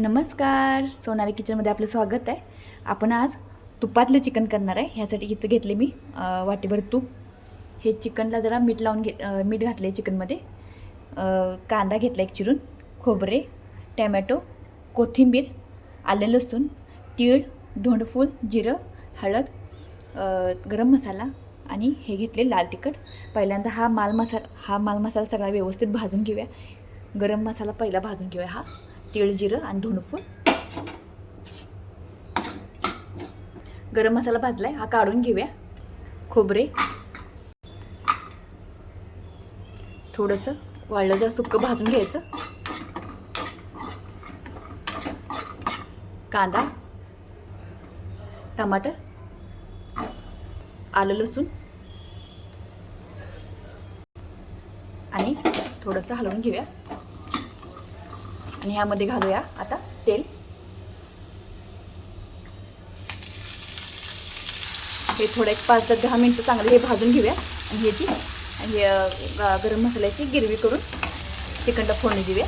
नमस्कार. सोनाली किचनमध्ये आपलं स्वागत आहे. आपण आज तुपातलं चिकन करणार आहे. ह्यासाठी इथं घेतले मी वाटीभर तूप. हे चिकनला जरा मीठ लावून घे मीठ घातलं आहे चिकनमध्ये कांदा घेतला एक चिरून खोबरे टॅमॅटो कोथिंबीर आलं लसूण तीळ धोंडफूल जिरं हळद गरम मसाला आणि हे घेतले लाल तिखट. पहिल्यांदा हा माल मसाला हा माल मसाला सगळा व्यवस्थित भाजून घेऊया. गरम मसाला पहिला भाजून घेऊया हा. तीळ जिरं आणि धुणफूल गरम मसाला भाजलाय. हा काढून घेऊया. खोबरे. थोडंसं वाळलं जर सुक्क भाजून घ्यायचं. कांदा टमाटर आलं लसूण. आणि थोडंसं हलवून घेऊया. आणि ह्यामध्ये घालूया आता तेल. हे थोडं एक पाच ते दहा मिनटं चांगले हे भाजून घेऊया. आणि ह्याची हे गरम मसाल्याची गिरवी करून चिकनला फोडणी देऊया.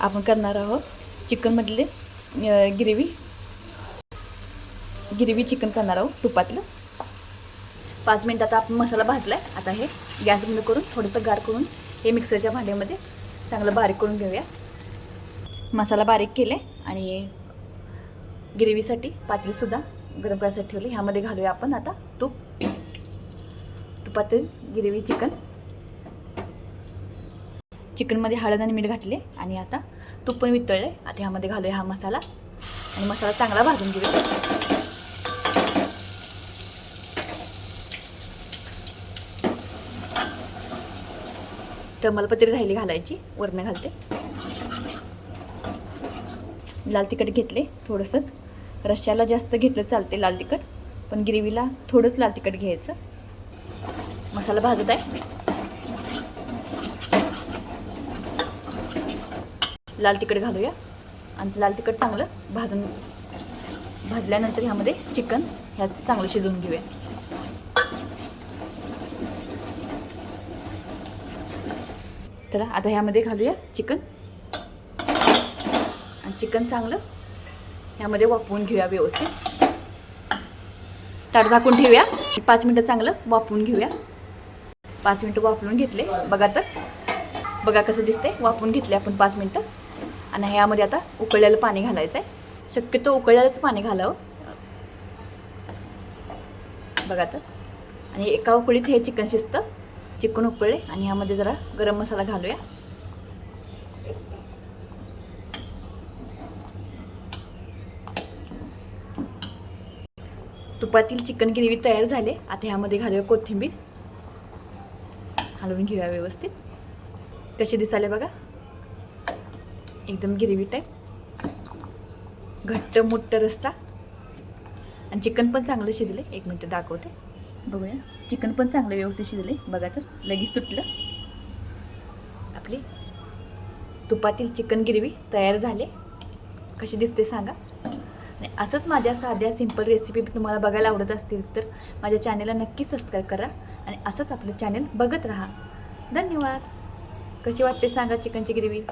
आपण करणार आहोत चिकनमधले अ, गिरवी. गिरवी चिकन करणार आहोत तुपातलं. पाच मिनटं आता आपण मसाला भाजला आहे आता हे गॅस बंद करून थोडंसं गार करून हे मिक्सरच्या भांड्यामध्ये चांगलं बारीक करून घेऊया. मसाला बारीक केले आणि ग्रेव्हीसाठी पातळीसुद्धा गरम करायसाठी ठेवली. ह्यामध्ये घालूया आपण आता तूप. तुपातील ग्रेव्ही चिकन. चिकनमध्ये हळद आणि मीठ घातले आणि आता तूप पण वितळले आता ह्यामध्ये घालूया हा मसाला. आणि मसाला चांगला भाजून घेऊया. तमालपत्री राहिली घालायची वरनं घालते. लाल तिखट घेतले थोडंसंच. रश्श्याला जास्त घेतलं चालते लाल तिखट पण ग्रेव्हीला थोडंच लाल तिखट घ्यायचं. मसाला भाजत आहे. लाल तिखट घालूया. आणि लाल तिखट चांगलं भाजून भाजल्यानंतर ह्यामध्ये चिकन ह्यात चांगलं शिजवून घेऊया. चला आता ह्यामध्ये घालूया चिकन. आणि चिकन चांगलं. ह्यामध्ये वाफवून घेऊया व्यवस्थित. ताट झाकून ठेवूया. पाच मिनटं चांगलं वापरून घेऊया. पाच मिनटं वाफवून घेतले. बघा तर बघा कसं दिसतंय. वापरून घेतले आपण पाच मिनटं. आणि ह्यामध्ये आता उकळलेलं पाणी घालायचं आहे. शक्यतो उकळलेलंच पाणी घालावं. बघा तर आणि एका उकळीत हे चिकन शिजतं. चिकन उकळले आणि ह्यामध्ये जरा गरम मसाला घालूया. तुपातील चिकन ग्रेव्ही तयार झाले. आता ह्यामध्ये घालूया कोथिंबीर. हलवून घेऊया व्यवस्थित. कसे दिसाले बघा? एकदम ग्रेव्ही टाईप घट्ट मोठं रस्सा. आणि चिकन पण चांगलं शिजले. एक मिनटं दाखवते. बघूया. चिकन पण चांगलं व्यवस्थित शिजले बघा तर लगेच तुटलं. आपली तुपातील चिकन ग्रेव्ही तयार झाले. कशी दिसते सांगा. आणि असंच माझ्या साध्या सिंपल रेसिपी तुम्हाला बघायला आवडत असतील तर माझ्या चॅनेलला नक्की सबस्क्राईब करा. आणि असंच आपलं चॅनेल बघत राहा. धन्यवाद. कशी वाटते सांगा चिकनची ग्रेव्ही?